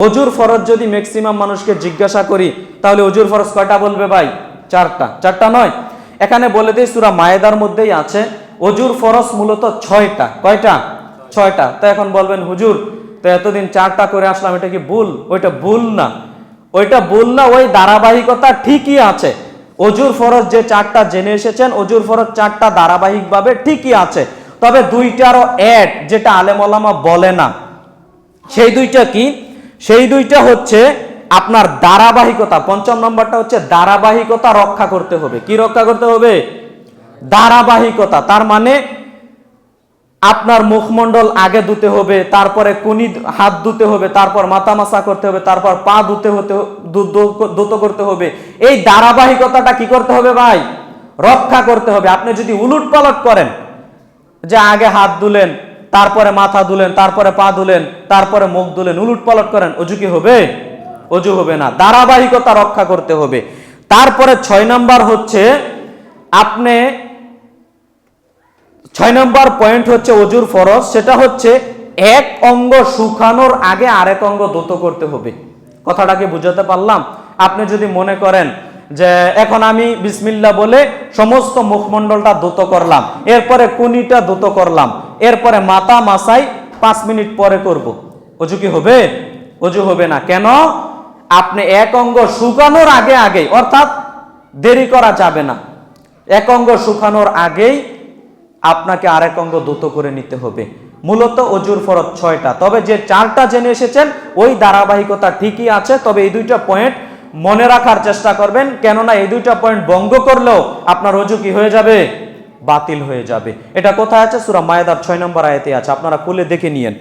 অজুর ফরজ যদি ম্যাক্সিমাম মানুষকে জিজ্ঞাসা করি, তাহলে অজুর ফরজ কয়টা বলবে ভাই? চারটা। চারটা নয়। এখানে বলে দিই, সুরা মায়েদার মধ্যেই আছে, অজুর ফরজ মূলত ছয়টা। কয়টা? ছয়টা। তো এখন বলবেন, হুজুর, তো এতদিন চারটা করে আসলাম, এটা কি ভুল? ওইটা ভুল না। ওইটা ভুল না, ওই ধারাবাহিকতা ঠিকই আছে। অজুর ফরজ যে চারটা জেনে এসেছেন, অজুর ফরজ চারটা ধারাবাহিকভাবে ঠিকই আছে। তবে দুইটারও অ্যাড যেটা আলেমলামা বলে না। সেই দুইটা কি? সেই দুইটা হচ্ছে আপনার ধারাবাহিকতা। পঞ্চম নম্বরটা হচ্ছে ধারাবাহিকতা রক্ষা করতে হবে। কি রক্ষা করতে হবে? ধারাবাহিকতা। তার মানে আপনার মুখমণ্ডল আগে ধুতে হবে, তারপরে কুনি হাত ধুতে হবে, তারপর মাথা মাসা করতে হবে, তারপর পা ধুতে হতে ধু- করতে হবে। এই ধারাবাহিকতাটা কি করতে হবে ভাই? রক্ষা করতে হবে। আপনি যদি উলুট পালট করেন, যে আগে হাত ধুলেন তারপরে মাথা ধুলেন, তারপরে পা ধুলেন, তারপরে মুখ ধুলেন, উলুট পালট করেন, অজু কি হবে? অজু হবে না। ধারাবাহিকতা রক্ষা করতে হবে। তারপরে ছয় নাম্বার হচ্ছে, আপনি ছয় নম্বর পয়েন্ট হচ্ছে অজুর ফরজ, সেটা হচ্ছে এক অঙ্গ শুকানোর আগে আরেক অঙ্গ দ্রুত করতে হবে। কথাটাকে বুঝাতে পারলাম? আপনি যদি মনে করেন যে এখন আমি বিসমিল্লা বলে সমস্ত মুখমণ্ডলটা দ্রুত করলাম, এরপরে কুনিটা দ্রুত করলাম এরপরে মাথা মাসাই পাঁচ মিনিট পরে করব। অজু কি হবে? অজু হবে না। কেন? আপনি এক অঙ্গ শুকানোর আগে আগে অর্থাৎ দেরি করা যাবে না। এক অঙ্গ শুকানোর আগেই আপনাকে আরেক অঙ্গ দ্রুত করে নিতে হবে। মূলত অজুর ফরজ ছয়টা। তবে যে চারটা জেনে এসেছেন, ওই ধারাবাহিকতা ঠিকই আছে, তবে এই দুইটা পয়েন্ট মনে রাখার চেষ্টা করবেন। কেননা এই দুইটা পয়েন্ট ভঙ্গ করলেও আপনার অজু কি হয়ে যাবে? বাতিল হয়ে যাবে। এটা কোথায় আছে? সুরা মায়াদার ছয় নম্বর আয়াতে আছে। আপনারা খুলে দেখে নিয়েন।